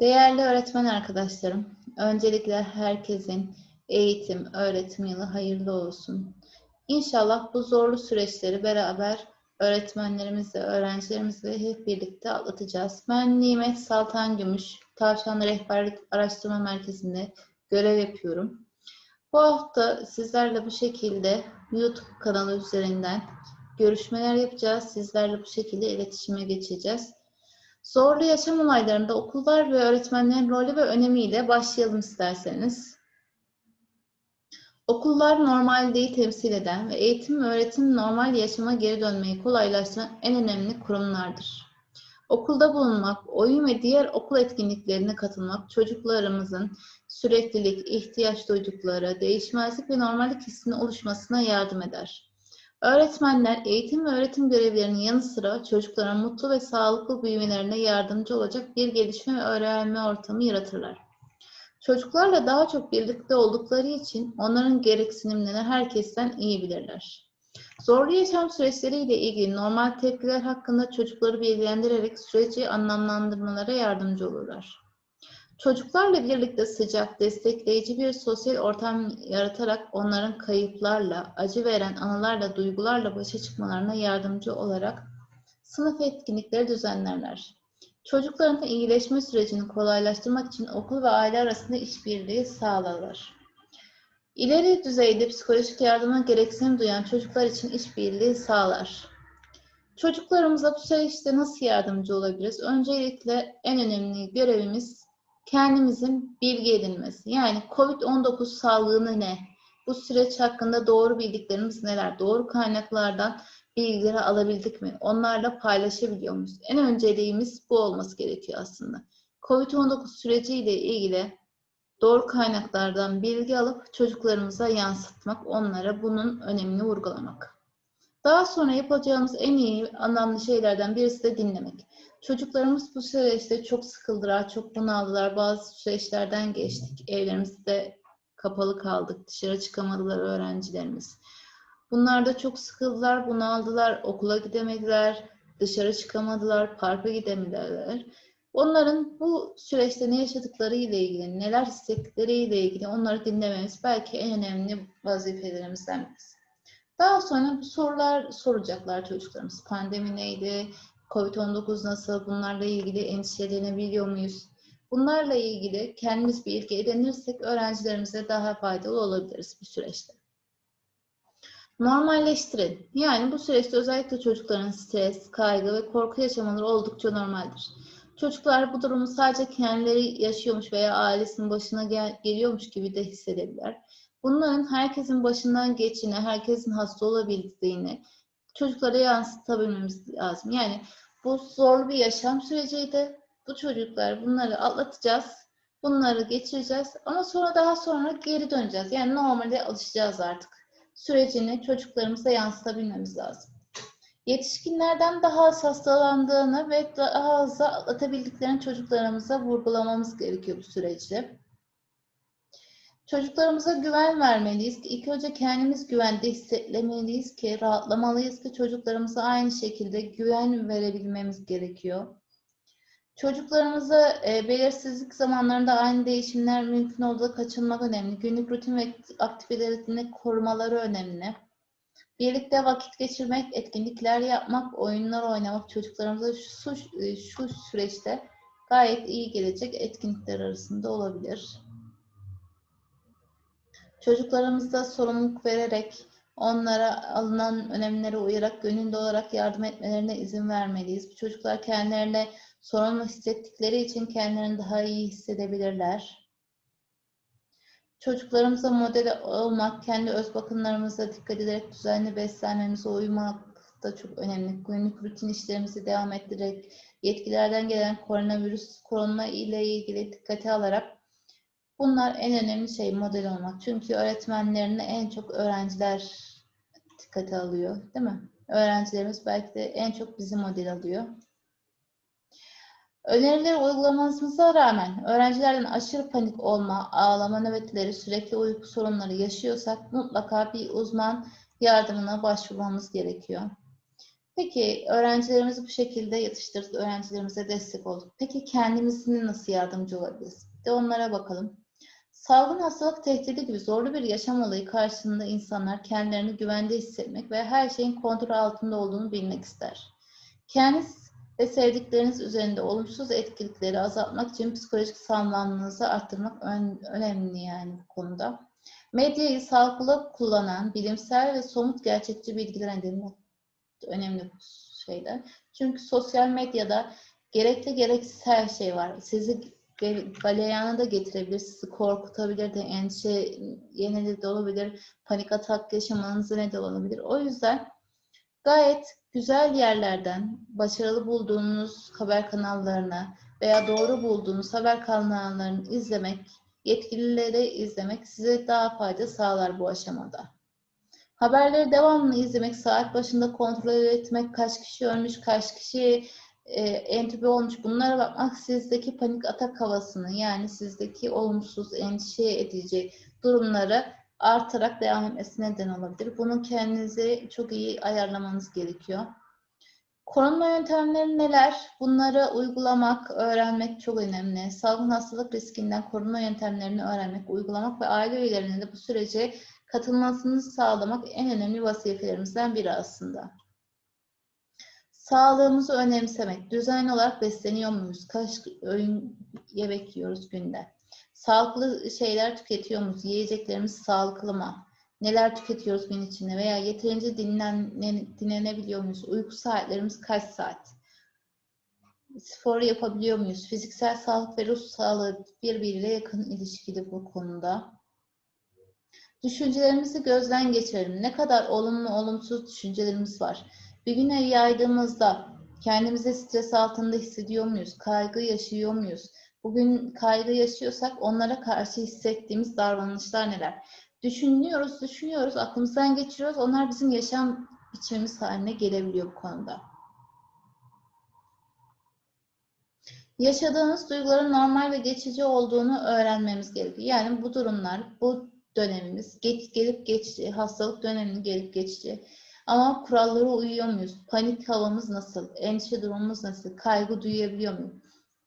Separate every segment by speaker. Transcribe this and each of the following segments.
Speaker 1: Değerli öğretmen arkadaşlarım, öncelikle herkesin eğitim, öğretim yılı hayırlı olsun. İnşallah bu zorlu süreçleri beraber öğretmenlerimizle, öğrencilerimizle hep birlikte atlatacağız. Ben Nimet Saltan Gümüş, Tavşanlı Rehberlik Araştırma Merkezi'nde görev yapıyorum. Bu hafta sizlerle bu şekilde YouTube kanalı üzerinden görüşmeler yapacağız. Sizlerle bu şekilde iletişime geçeceğiz. Zorlu yaşam olaylarında okullar ve öğretmenlerin rolü ve önemiyle başlayalım isterseniz. Okullar normalliği temsil eden ve eğitim ve öğretim normal yaşama geri dönmeyi kolaylaştıran en önemli kurumlardır. Okulda bulunmak, oyun ve diğer okul etkinliklerine katılmak çocuklarımızın süreklilik, ihtiyaç duydukları, değişmezlik ve normallik hissinin oluşmasına yardım eder. Öğretmenler eğitim ve öğretim görevlerinin yanı sıra çocukların mutlu ve sağlıklı büyümelerine yardımcı olacak bir gelişme ve öğrenme ortamı yaratırlar. Çocuklarla daha çok birlikte oldukları için onların gereksinimlerini herkesten iyi bilirler. Zorlu yaşam süreçleriyle ilgili normal tepkiler hakkında çocukları bilgilendirerek süreci anlamlandırmalara yardımcı olurlar. Çocuklarla birlikte sıcak, destekleyici bir sosyal ortam yaratarak onların kayıplarla, acı veren anılarla, duygularla başa çıkmalarına yardımcı olarak sınıf etkinlikleri düzenlerler. Çocukların iyileşme sürecini kolaylaştırmak için okul ve aile arasında işbirliği sağlarlar. İleri düzeyde psikolojik yardıma gereksinim duyan çocuklar için işbirliği sağlar. Çocuklarımıza bu süreçte nasıl yardımcı olabiliriz? Öncelikle en önemli görevimiz kendimizin bilgi edinmesi. Yani COVID-19 salgını ne? Bu süreç hakkında doğru bildiklerimiz neler? Doğru kaynaklardan bilgileri alabildik mi? Onlarla paylaşabiliyor muyuz? En önceliğimiz bu olması gerekiyor aslında. COVID-19 süreciyle ilgili doğru kaynaklardan bilgi alıp çocuklarımıza yansıtmak, onlara bunun önemini vurgulamak. Daha sonra yapacağımız en iyi anlamlı şeylerden birisi de dinlemek. Çocuklarımız bu süreçte çok sıkıldılar, çok bunaldılar. Bazı süreçlerden geçtik. Evlerimizde kapalı kaldık. Dışarı çıkamadılar öğrencilerimiz. Bunlar da çok sıkıldılar, bunaldılar. Okula gidemediler, dışarı çıkamadılar, parka gidemediler. Onların bu süreçte ne yaşadıkları ile ilgili, neler hissettikleri ile ilgili onları dinlememiz belki en önemli vazifelerimizden birisi. Daha sonra bu sorular soracaklar çocuklarımız. Pandemi neydi? Covid-19 nasıl? Bunlarla ilgili endişelenebiliyor muyuz? Bunlarla ilgili kendimiz bilgi edinirsek öğrencilerimize daha faydalı olabiliriz bu süreçte. Normalleştirin. Yani bu süreçte özellikle çocukların stres, kaygı ve korku yaşamaları oldukça normaldir. Çocuklar bu durumu sadece kendileri yaşıyormuş veya ailesinin başına gel geliyormuş gibi de hissedebilirler. Bunların herkesin başından geçtiğini, herkesin hasta olabildiğini çocuklara yansıtabilmemiz lazım. Yani bu zorlu bir yaşam süreciydi. Bu çocuklar bunları atlatacağız. Bunları geçireceğiz. Ama sonra daha sonra geri döneceğiz. Yani normale alışacağız artık. Sürecini çocuklarımıza yansıtabilmemiz lazım. Yetişkinlerden daha az hastalandığını ve daha az atlatabildiklerini çocuklarımıza vurgulamamız gerekiyor bu süreçte. Çocuklarımıza güven vermeliyiz ki ilk önce kendimiz güvende hissetmeliyiz ki rahatlamalıyız ki çocuklarımıza aynı şekilde güven verebilmemiz gerekiyor. Çocuklarımıza e, belirsizlik zamanlarında aynı değişimler mümkün olduğu kaçınmak önemli. Günlük rutin ve aktivitelerini korumaları önemli. Birlikte vakit geçirmek, etkinlikler yapmak, oyunlar oynamak çocuklarımıza şu, şu süreçte gayet iyi gelecek etkinlikler arasında olabilir. Çocuklarımıza sorumluluk vererek, onlara alınan önemlere uyarak, gönüllü olarak yardım etmelerine izin vermeliyiz. Bu çocuklar kendilerine sorumlu hissettikleri için kendilerini daha iyi hissedebilirler. Çocuklarımıza model olmak, kendi öz bakımlarımıza dikkat ederek düzenli beslenmemize uymak da çok önemli. Günlük rutin işlerimizi devam ettirerek yetkilerden gelen koronavirüs korunma ile ilgili dikkate alarak Bunlar en önemli şey model olmak. Çünkü öğretmenlerini en çok öğrenciler dikkate alıyor, değil mi? Öğrencilerimiz belki de en çok bizi model alıyor. Önerileri uygulamamıza rağmen öğrencilerden aşırı panik olma, ağlama nöbetleri, sürekli uyku sorunları yaşıyorsak mutlaka bir uzman yardımına başvurmamız gerekiyor. Peki öğrencilerimizi bu şekilde yetiştirdik, öğrencilerimize destek olduk. Peki kendimizin nasıl yardımcı olabiliriz? De onlara bakalım. Salgın hastalık tehdidi gibi zorlu bir yaşam olayı karşısında insanlar kendilerini güvende hissetmek ve her şeyin kontrol altında olduğunu bilmek ister. Kendiniz ve sevdikleriniz üzerinde olumsuz etkilikleri azaltmak için psikolojik sağlamlığınızı arttırmak ön- önemli yani bu konuda. Medyayı sağlıklı kullanan, bilimsel ve somut gerçekçi bilgiler edinmek önemli şeyler. Çünkü sosyal medyada gerekli gereksiz her şey var. Sizi galeyana da getirebilir, sizi korkutabilir de, endişe yenili de olabilir, panik atak yaşamanıza neden olabilir. O yüzden gayet güzel yerlerden, başarılı bulduğunuz haber kanallarına veya doğru bulduğunuz haber kanallarını izlemek, yetkilileri izlemek size daha fayda sağlar bu aşamada. Haberleri devamlı izlemek, saat başında kontrol etmek, kaç kişi ölmüş, kaç kişi e, entübe olmuş bunlara bakmak sizdeki panik atak havasını yani sizdeki olumsuz, endişe edici durumları artarak devam etmesine neden olabilir. Bunu kendinize çok iyi ayarlamanız gerekiyor. Korunma yöntemleri neler? Bunları uygulamak, öğrenmek çok önemli. Salgın hastalık riskinden korunma yöntemlerini öğrenmek, uygulamak ve aile üyelerinin de bu sürece katılmasını sağlamak en önemli vazifelerimizden biri aslında. Sağlığımızı önemsemek. Düzenli olarak besleniyor muyuz? Kaç öğün yemek yiyoruz günde? Sağlıklı şeyler tüketiyor muyuz? Yiyeceklerimiz sağlıklı mı? Neler tüketiyoruz gün içinde? Veya yeterince dinlen, dinlenebiliyor muyuz? Uyku saatlerimiz kaç saat? Spor yapabiliyor muyuz? Fiziksel sağlık ve ruh sağlığı birbiriyle yakın ilişkili bu konuda. Düşüncelerimizi gözden geçirelim. Ne kadar olumlu olumsuz düşüncelerimiz var? Güne yaydığımızda kendimizi stres altında hissediyor muyuz? Kaygı yaşıyor muyuz? Bugün kaygı yaşıyorsak onlara karşı hissettiğimiz davranışlar neler? Düşünüyoruz, düşünüyoruz, aklımızdan geçiriyoruz. Onlar bizim yaşam biçimimiz haline gelebiliyor bu konuda. Yaşadığınız duyguların normal ve geçici olduğunu öğrenmemiz gerekiyor. Yani bu durumlar, bu dönemimiz geç, gelip geçici, hastalık döneminin gelip geçici. Ama kurallara uyuyor muyuz? Panik havamız nasıl? Endişe durumumuz nasıl? Kaygı duyabiliyor muyuz?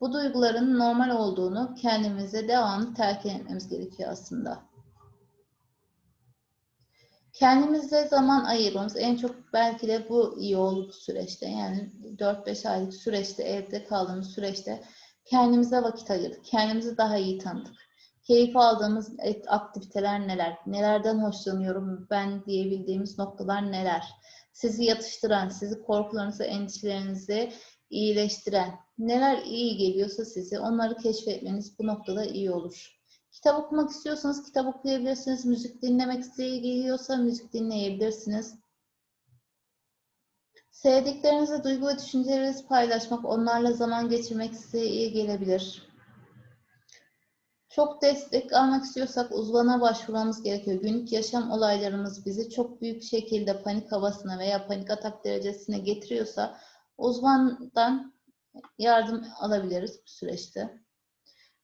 Speaker 1: Bu duyguların normal olduğunu kendimize devamlı telkin etmemiz gerekiyor aslında. Kendimize zaman ayırmamız en çok belki de bu iyi oldu bu süreçte. Yani 4-5 aylık süreçte, evde kaldığımız süreçte kendimize vakit ayırdık. Kendimizi daha iyi tanıdık. Keyif aldığımız aktiviteler neler? Nelerden hoşlanıyorum ben diyebildiğimiz noktalar neler? Sizi yatıştıran, sizi korkularınızı, endişelerinizi iyileştiren, neler iyi geliyorsa size onları keşfetmeniz bu noktada iyi olur. Kitap okumak istiyorsanız kitap okuyabilirsiniz. Müzik dinlemek size geliyorsa müzik dinleyebilirsiniz. Sevdiklerinizle duygu ve düşüncelerinizi paylaşmak, onlarla zaman geçirmek size iyi gelebilir. Çok destek almak istiyorsak uzmana başvurmamız gerekiyor. Günlük yaşam olaylarımız bizi çok büyük şekilde panik havasına veya panik atak derecesine getiriyorsa uzmandan yardım alabiliriz bu süreçte.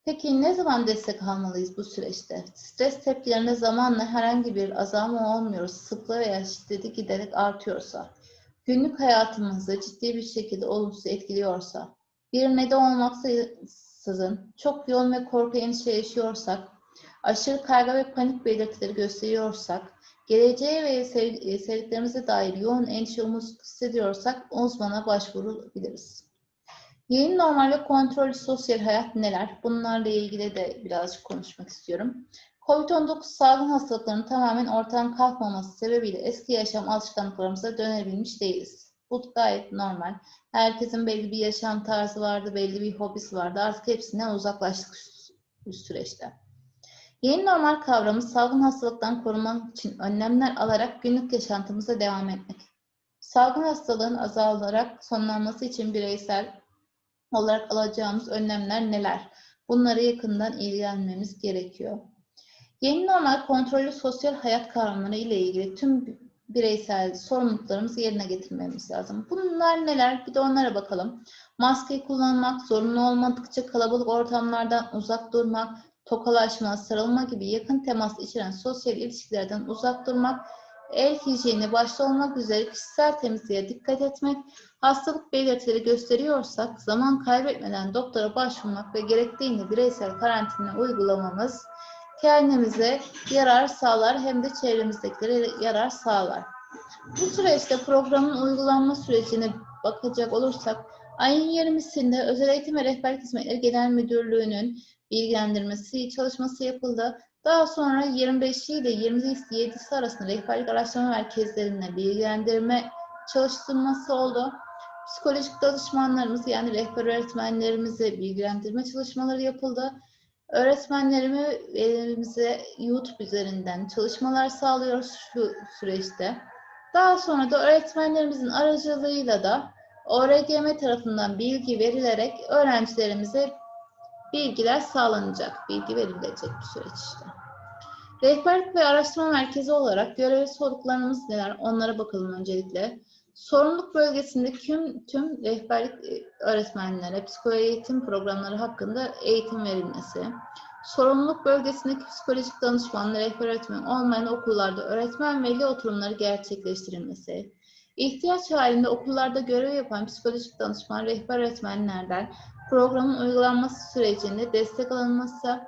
Speaker 1: Peki ne zaman destek almalıyız bu süreçte? Stres tepkilerinde zamanla herhangi bir azalma olmuyor, sıklığı veya şiddeti giderek artıyorsa, günlük hayatımızı ciddi bir şekilde olumsuz etkiliyorsa, bir neden olmaksızın çok yoğun ve korku endişe yaşıyorsak, aşırı kaygı ve panik belirtileri gösteriyorsak, geleceğe ve sevdiklerimize dair yoğun endişe umut hissediyorsak uzmana başvurabiliriz. Yeni normal ve kontrollü sosyal hayat neler? Bunlarla ilgili de birazcık konuşmak istiyorum. Covid-19 salgın hastalıklarının tamamen ortadan kalkmaması sebebiyle eski yaşam alışkanlıklarımıza dönebilmiş değiliz. Bu gayet normal. Herkesin belli bir yaşam tarzı vardı, belli bir hobisi vardı. Artık hepsinden uzaklaştık bu süreçte. Yeni normal kavramı salgın hastalıktan korunmak için önlemler alarak günlük yaşantımıza devam etmek. Salgın hastalığın azalarak sonlanması için bireysel olarak alacağımız önlemler neler? Bunları yakından ilgilenmemiz gerekiyor. Yeni normal kontrollü sosyal hayat kavramları ile ilgili tüm bireysel sorumluluklarımızı yerine getirmemiz lazım. Bunlar neler? Bir de onlara bakalım. Maske kullanmak, zorunlu olmadıkça kalabalık ortamlardan uzak durmak, tokalaşma, sarılma gibi yakın temas içeren sosyal ilişkilerden uzak durmak el hijyeni başta olmak üzere kişisel temizliğe dikkat etmek, hastalık belirtileri gösteriyorsak zaman kaybetmeden doktora başvurmak ve gerektiğinde bireysel karantina uygulamamız kendimize yarar sağlar hem de çevremizdekilere yarar sağlar. Bu süreçte programın uygulanma sürecine bakacak olursak ayın 20'sinde Özel Eğitim ve Rehberlik Hizmetleri Genel Müdürlüğü'nün bilgilendirmesi çalışması yapıldı. Daha sonra 25 ile 27'si arasında rehberlik araştırma merkezlerine bilgilendirme çalıştırması oldu. Psikolojik danışmanlarımız yani rehber öğretmenlerimize bilgilendirme çalışmaları yapıldı. Öğretmenlerimize YouTube üzerinden çalışmalar sağlıyoruz şu süreçte. Daha sonra da öğretmenlerimizin aracılığıyla da ORGM tarafından bilgi verilerek öğrencilerimize bilgiler sağlanacak, bilgi verilecek bir süreç işte. Rehberlik ve araştırma merkezi olarak görev sorumluluklarımız neler? Onlara bakalım öncelikle. Sorumluluk bölgesinde tüm, tüm rehberlik öğretmenlere psikoloji eğitim programları hakkında eğitim verilmesi, sorumluluk bölgesindeki psikolojik danışmanlı rehber öğretmen olmayan okullarda öğretmen veli oturumları gerçekleştirilmesi, ihtiyaç halinde okullarda görev yapan psikolojik danışman rehber öğretmenlerden programın uygulanması sürecinde destek alınması,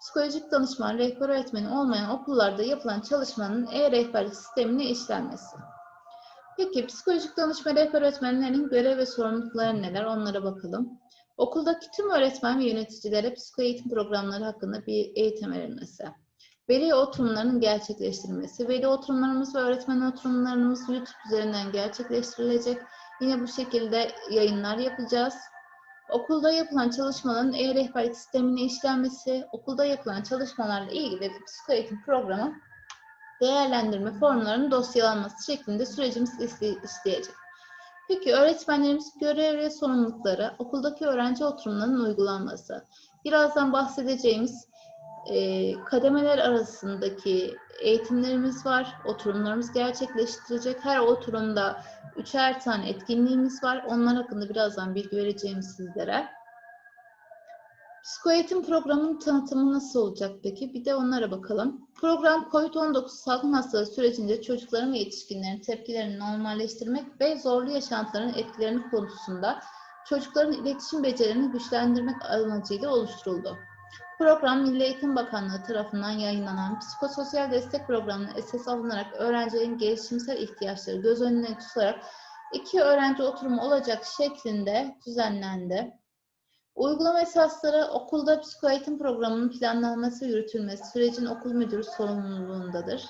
Speaker 1: psikolojik danışman rehber öğretmeni olmayan okullarda yapılan çalışmanın e-rehberlik sistemine işlenmesi. Peki psikolojik danışma rehber öğretmenlerinin görev ve sorumlulukları neler? Onlara bakalım. Okuldaki tüm öğretmen ve yöneticilere psikoeğitim programları hakkında bir eğitim verilmesi. Veli oturumlarının gerçekleştirilmesi. Veli oturumlarımız ve öğretmen oturumlarımız YouTube üzerinden gerçekleştirilecek. Yine bu şekilde yayınlar yapacağız. Okulda yapılan çalışmaların e-rehberlik sistemine işlenmesi, okulda yapılan çalışmalarla ilgili psikoeğitim programı değerlendirme formlarının dosyalanması şeklinde sürecimiz isteyecek. Peki öğretmenlerimiz görev ve sorumlulukları, okuldaki öğrenci oturumlarının uygulanması. Birazdan bahsedeceğimiz e, kademeler arasındaki eğitimlerimiz var. Oturumlarımız gerçekleştirecek. Her oturumda üçer tane etkinliğimiz var. Onlar hakkında birazdan bilgi vereceğim sizlere. Psikoeğitim programının tanıtımı nasıl olacak peki? Bir de onlara bakalım. Program COVID-19 salgın hastalığı sürecinde çocukların ve yetişkinlerin tepkilerini normalleştirmek ve zorlu yaşantıların etkilerini konusunda çocukların iletişim becerilerini güçlendirmek amacıyla oluşturuldu. Program Milli Eğitim Bakanlığı tarafından yayınlanan psikososyal destek programına esas alınarak öğrencilerin gelişimsel ihtiyaçları göz önüne tutarak iki öğrenci oturumu olacak şeklinde düzenlendi. Uygulama esasları okulda psikoeğitim programının planlanması yürütülmesi sürecin okul müdürü sorumluluğundadır.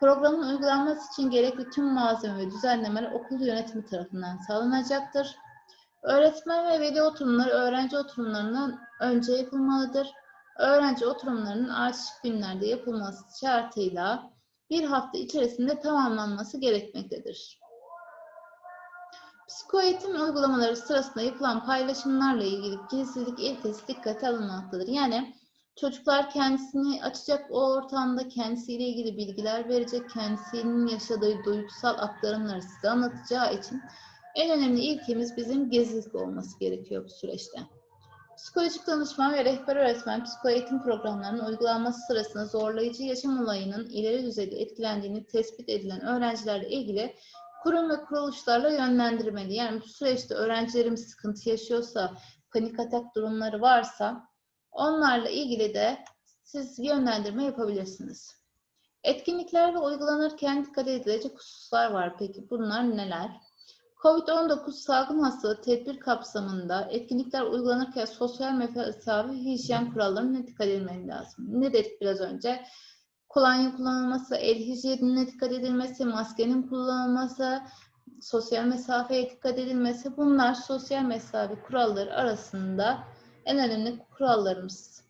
Speaker 1: Programın uygulanması için gerekli tüm malzeme ve düzenlemeler okul yönetimi tarafından sağlanacaktır. Öğretmen ve veli oturumları öğrenci oturumlarından önce yapılmalıdır. Öğrenci oturumlarının ardışık günlerde yapılması şartıyla bir hafta içerisinde tamamlanması gerekmektedir. Psikoeğitim uygulamaları sırasında yapılan paylaşımlarla ilgili gizlilik ilkesi dikkate alınmaktadır. Yani çocuklar kendisini açacak o ortamda kendisiyle ilgili bilgiler verecek, kendisinin yaşadığı duygusal aktarımları size anlatacağı için en önemli ilkemiz bizim gizlilik olması gerekiyor bu süreçte. Psikolojik danışman ve rehber öğretmen psikoeğitim programlarının uygulanması sırasında zorlayıcı yaşam olayının ileri düzeyde etkilendiğini tespit edilen öğrencilerle ilgili kurum ve kuruluşlarla yönlendirmeli. Yani bu süreçte öğrencilerimiz sıkıntı yaşıyorsa, panik atak durumları varsa onlarla ilgili de siz yönlendirme yapabilirsiniz. Etkinlikler ve uygulanırken dikkat edilecek hususlar var. Peki bunlar neler? COVID-19 salgın hastalığı tedbir kapsamında etkinlikler uygulanırken sosyal mesafe hijyen kurallarına dikkat edilmeli lazım. Ne dedik biraz önce? Kolonya kullanılması, el hijyenine dikkat edilmesi, maskenin kullanılması, sosyal mesafeye dikkat edilmesi bunlar sosyal mesafe kuralları arasında en önemli kurallarımız.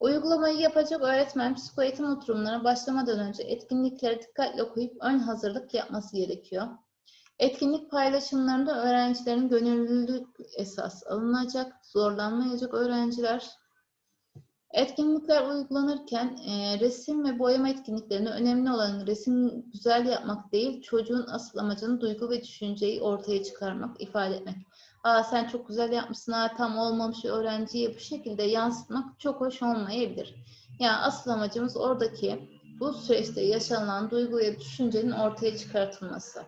Speaker 1: Uygulamayı yapacak öğretmen psikoeğitim oturumlarına başlamadan önce etkinliklere dikkatle okuyup ön hazırlık yapması gerekiyor. Etkinlik paylaşımlarında öğrencilerin gönüllülük esas alınacak, zorlanmayacak öğrenciler Etkinlikler uygulanırken e, resim ve boyama etkinliklerinde önemli olan resim güzel yapmak değil, çocuğun asıl amacını duygu ve düşünceyi ortaya çıkarmak, ifade etmek. Aa sen çok güzel yapmışsın, aa tam olmamış öğrenciyi bu şekilde yansıtmak çok hoş olmayabilir. Yani asıl amacımız oradaki bu süreçte yaşanılan duygu ya düşüncenin ortaya çıkartılması.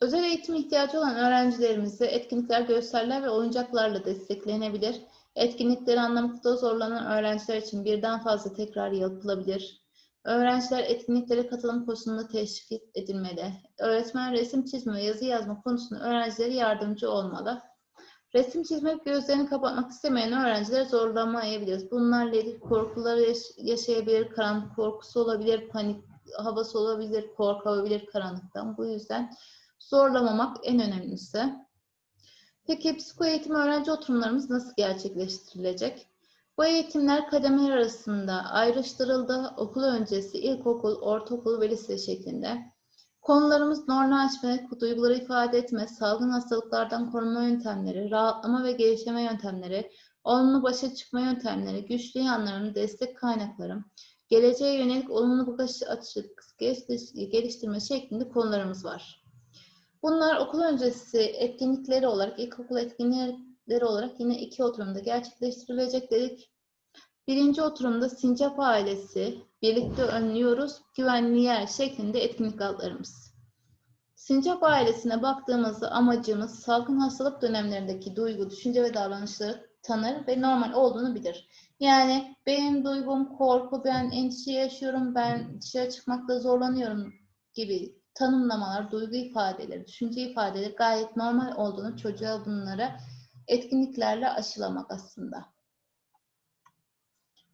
Speaker 1: Özel eğitim ihtiyacı olan öğrencilerimize etkinlikler, gösteriler ve oyuncaklarla desteklenebilir. Etkinlikleri anlamakta zorlanan öğrenciler için birden fazla tekrar yapılabilir. Öğrenciler etkinliklere katılım konusunda teşvik edilmeli. Öğretmen resim çizme ve yazı yazma konusunda öğrencilere yardımcı olmalı. Resim çizmek gözlerini kapatmak istemeyen öğrenciler zorlamayabilir. Bunlarla ilgili korkuları yaş- yaşayabilir, karanlık korkusu olabilir, panik havası olabilir, korkabilir karanlıktan. Bu yüzden zorlamamak en önemlisi. Peki psiko eğitim öğrenci oturumlarımız nasıl gerçekleştirilecek? Bu eğitimler kademeler arasında ayrıştırıldı. Okul öncesi, ilkokul, ortaokul ve lise şeklinde. Konularımız normal açma, duyguları ifade etme, salgın hastalıklardan korunma yöntemleri, rahatlama ve gelişme yöntemleri, olumlu başa çıkma yöntemleri, güçlü yanlarını, destek kaynakları, geleceğe yönelik olumlu bakış açısı geliştirme şeklinde konularımız var. Bunlar okul öncesi etkinlikleri olarak, ilkokul etkinlikleri olarak yine iki oturumda gerçekleştirilecek dedik. Birinci oturumda Sincap ailesi, birlikte önlüyoruz, güvenli yer şeklinde etkinlik adlarımız. Sincap ailesine baktığımızda amacımız salgın hastalık dönemlerindeki duygu, düşünce ve davranışları tanır ve normal olduğunu bilir. Yani benim duygum korku, ben endişe yaşıyorum, ben dışarı çıkmakta zorlanıyorum gibi tanımlamalar, duygu ifadeleri, düşünce ifadeleri gayet normal olduğunu çocuğa bunlara etkinliklerle aşılamak aslında.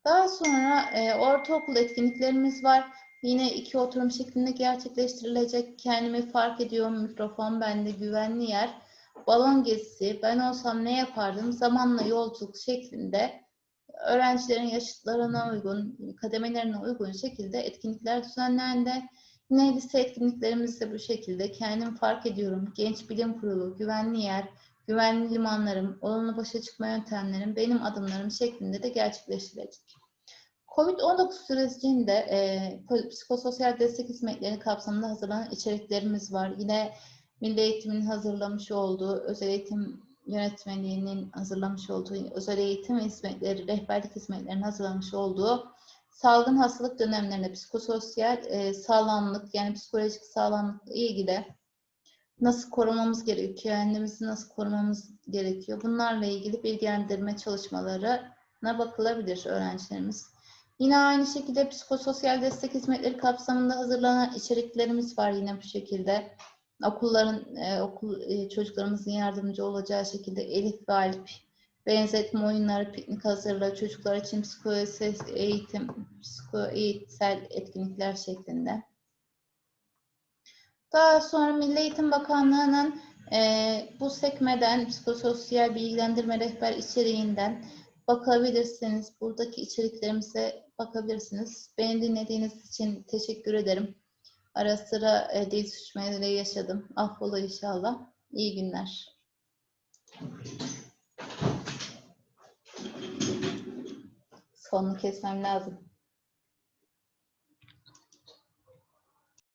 Speaker 1: Daha sonra e, ortaokul etkinliklerimiz var. Yine iki oturum şeklinde gerçekleştirilecek. Kendimi fark ediyorum, mikrofon bende, güvenli yer. Balon gezisi, ben olsam ne yapardım? Zamanla yolculuk şeklinde öğrencilerin yaşıtlarına uygun, kademelerine uygun şekilde etkinlikler düzenlendi. Yine lise etkinliklerimiz de bu şekilde. Kendimi fark ediyorum. Genç Bilim Kurulu, güvenli yer, güvenli limanlarım, olumlu başa çıkma yöntemlerim, benim adımlarım şeklinde de gerçekleştirilecek. Covid-19 sürecinde e, psikososyal destek hizmetleri kapsamında hazırlanan içeriklerimiz var. Yine Milli Eğitim'in hazırlamış olduğu, özel eğitim yönetmeliğinin hazırlamış olduğu, özel eğitim hizmetleri, rehberlik hizmetlerinin hazırlamış olduğu salgın hastalık dönemlerinde psikososyal e, sağlamlık yani psikolojik sağlamlıkla ilgili nasıl korumamız gerekiyor, kendimizi nasıl korumamız gerekiyor. Bunlarla ilgili bilgilendirme çalışmalarına bakılabilir öğrencilerimiz. Yine aynı şekilde psikososyal destek hizmetleri kapsamında hazırlanan içeriklerimiz var yine bu şekilde. Okulların, e, okul e, çocuklarımızın yardımcı olacağı şekilde Elif ve Alp benzetme oyunları, piknik hazırlığı, çocuklar için psikoses eğitim, psiko eğitsel etkinlikler şeklinde. Daha sonra Milli Eğitim Bakanlığı'nın e, bu sekmeden psikososyal bilgilendirme rehber içeriğinden bakabilirsiniz. Buradaki içeriklerimize bakabilirsiniz. Beni dinlediğiniz için teşekkür ederim. Ara sıra e, dil suçmaları yaşadım. Affola inşallah. İyi günler. Sonunu kesmem lazım.